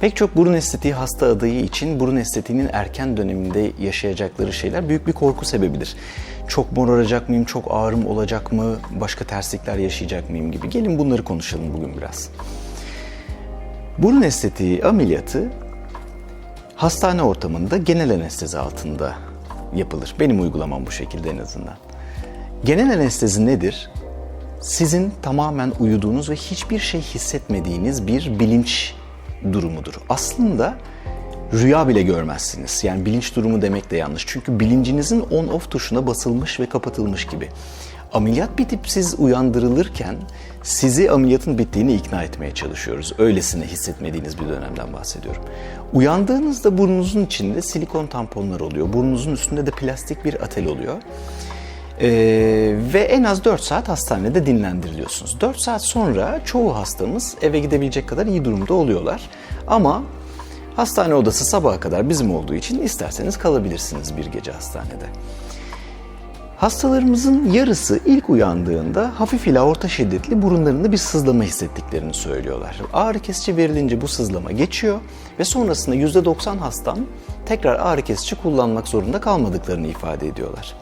Pek çok burun estetiği hasta adayı için burun estetiğinin erken döneminde yaşayacakları şeyler büyük bir korku sebebidir. Çok moraracak mıyım, çok ağrım olacak mı, başka terslikler yaşayacak mıyım gibi. Gelin bunları konuşalım bugün biraz. Burun estetiği ameliyatı hastane ortamında genel anestezi altında yapılır. Benim uygulamam bu şekilde en azından. Genel anestezi nedir? Sizin tamamen uyuduğunuz ve hiçbir şey hissetmediğiniz bir bilinç durumudur. Aslında rüya bile görmezsiniz. Yani bilinç durumu demek de yanlış. Çünkü bilincinizin on-off tuşuna basılmış ve kapatılmış gibi. Ameliyat bitip siz uyandırılırken sizi ameliyatın bittiğini ikna etmeye çalışıyoruz. Öylesine hissetmediğiniz bir dönemden bahsediyorum. Uyandığınızda burnunuzun içinde silikon tamponlar oluyor. Burnunuzun üstünde de plastik bir atel oluyor. Ee, ve en az 4 saat hastanede dinlendiriliyorsunuz. 4 saat sonra çoğu hastamız eve gidebilecek kadar iyi durumda oluyorlar. Ama hastane odası sabaha kadar bizim olduğu için isterseniz kalabilirsiniz bir gece hastanede. Hastalarımızın yarısı ilk uyandığında hafif ila orta şiddetli burunlarında bir sızlama hissettiklerini söylüyorlar. Ağrı kesici verilince bu sızlama geçiyor ve sonrasında %90 hastam tekrar ağrı kesici kullanmak zorunda kalmadıklarını ifade ediyorlar.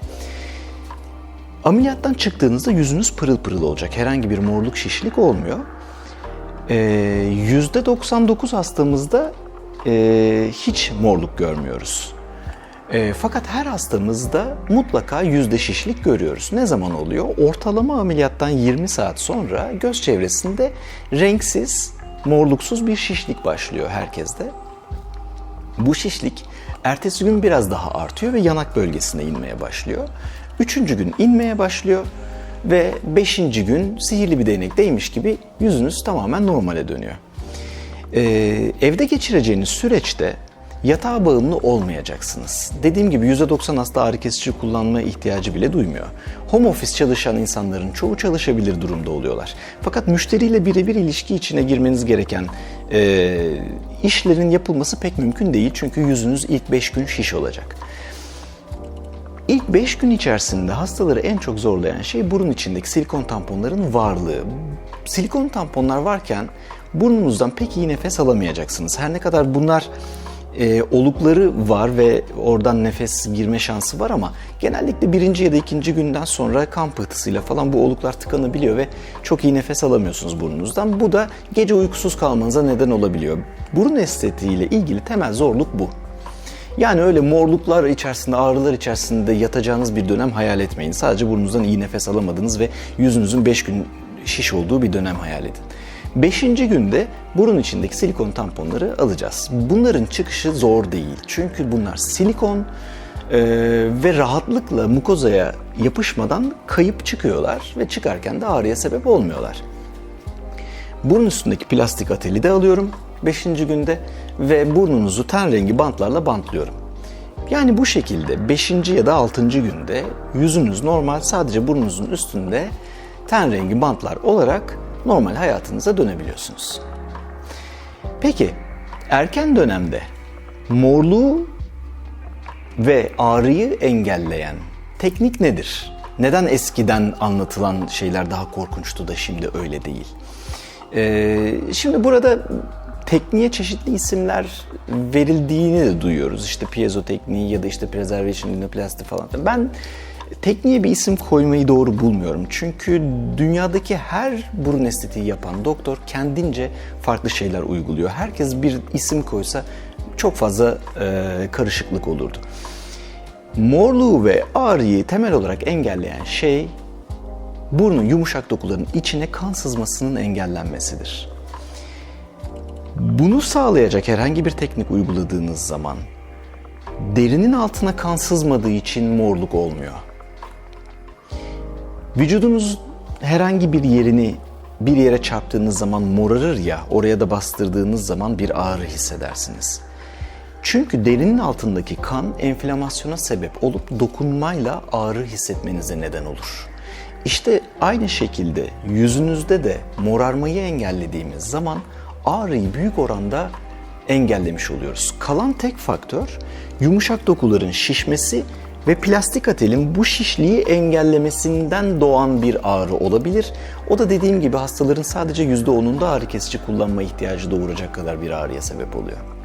Ameliyattan çıktığınızda yüzünüz pırıl pırıl olacak. Herhangi bir morluk, şişlik olmuyor. Ee, %99 hastamızda e, hiç morluk görmüyoruz. E, fakat her hastamızda mutlaka yüzde şişlik görüyoruz. Ne zaman oluyor? Ortalama ameliyattan 20 saat sonra göz çevresinde renksiz, morluksuz bir şişlik başlıyor herkeste. Bu şişlik ertesi gün biraz daha artıyor ve yanak bölgesine inmeye başlıyor. Üçüncü gün inmeye başlıyor ve beşinci gün sihirli bir değnekteymiş gibi yüzünüz tamamen normale dönüyor. Ee, evde geçireceğiniz süreçte yatağa bağımlı olmayacaksınız. Dediğim gibi %90 hasta ağrı kesici kullanma ihtiyacı bile duymuyor. Home office çalışan insanların çoğu çalışabilir durumda oluyorlar. Fakat müşteriyle birebir ilişki içine girmeniz gereken e, işlerin yapılması pek mümkün değil. Çünkü yüzünüz ilk 5 gün şiş olacak. İlk 5 gün içerisinde hastaları en çok zorlayan şey burun içindeki silikon tamponların varlığı. Silikon tamponlar varken burnunuzdan pek iyi nefes alamayacaksınız. Her ne kadar bunlar e, olukları var ve oradan nefes girme şansı var ama genellikle birinci ya da ikinci günden sonra kan pıhtısıyla falan bu oluklar tıkanabiliyor ve çok iyi nefes alamıyorsunuz burnunuzdan. Bu da gece uykusuz kalmanıza neden olabiliyor. Burun estetiğiyle ilgili temel zorluk bu. Yani öyle morluklar içerisinde, ağrılar içerisinde yatacağınız bir dönem hayal etmeyin. Sadece burnunuzdan iyi nefes alamadınız ve yüzünüzün 5 gün şiş olduğu bir dönem hayal edin. Beşinci günde burun içindeki silikon tamponları alacağız. Bunların çıkışı zor değil. Çünkü bunlar silikon e, ve rahatlıkla mukozaya yapışmadan kayıp çıkıyorlar ve çıkarken de ağrıya sebep olmuyorlar. Burun üstündeki plastik ateli de alıyorum 5. günde ve burnunuzu ten rengi bantlarla bantlıyorum. Yani bu şekilde 5. ya da 6. günde yüzünüz normal sadece burnunuzun üstünde ten rengi bantlar olarak normal hayatınıza dönebiliyorsunuz. Peki erken dönemde morluğu ve ağrıyı engelleyen teknik nedir? Neden eskiden anlatılan şeyler daha korkunçtu da şimdi öyle değil? Ee, şimdi burada tekniğe çeşitli isimler verildiğini de duyuyoruz. İşte piezo tekniği ya da işte preservation linoplasti falan. Ben tekniğe bir isim koymayı doğru bulmuyorum. Çünkü dünyadaki her burun estetiği yapan doktor kendince farklı şeyler uyguluyor. Herkes bir isim koysa çok fazla e, karışıklık olurdu. Morluğu ve ağrıyı temel olarak engelleyen şey burnun yumuşak dokuların içine kan sızmasının engellenmesidir. Bunu sağlayacak herhangi bir teknik uyguladığınız zaman derinin altına kan sızmadığı için morluk olmuyor. Vücudunuz herhangi bir yerini bir yere çarptığınız zaman morarır ya, oraya da bastırdığınız zaman bir ağrı hissedersiniz. Çünkü derinin altındaki kan enflamasyona sebep olup dokunmayla ağrı hissetmenize neden olur. İşte aynı şekilde yüzünüzde de morarmayı engellediğimiz zaman ağrıyı büyük oranda engellemiş oluyoruz. Kalan tek faktör yumuşak dokuların şişmesi Ve plastik atelin bu şişliği engellemesinden doğan bir ağrı olabilir. O da dediğim gibi hastaların sadece %10'unda ağrı kesici kullanma ihtiyacı doğuracak kadar bir ağrıya sebep oluyor.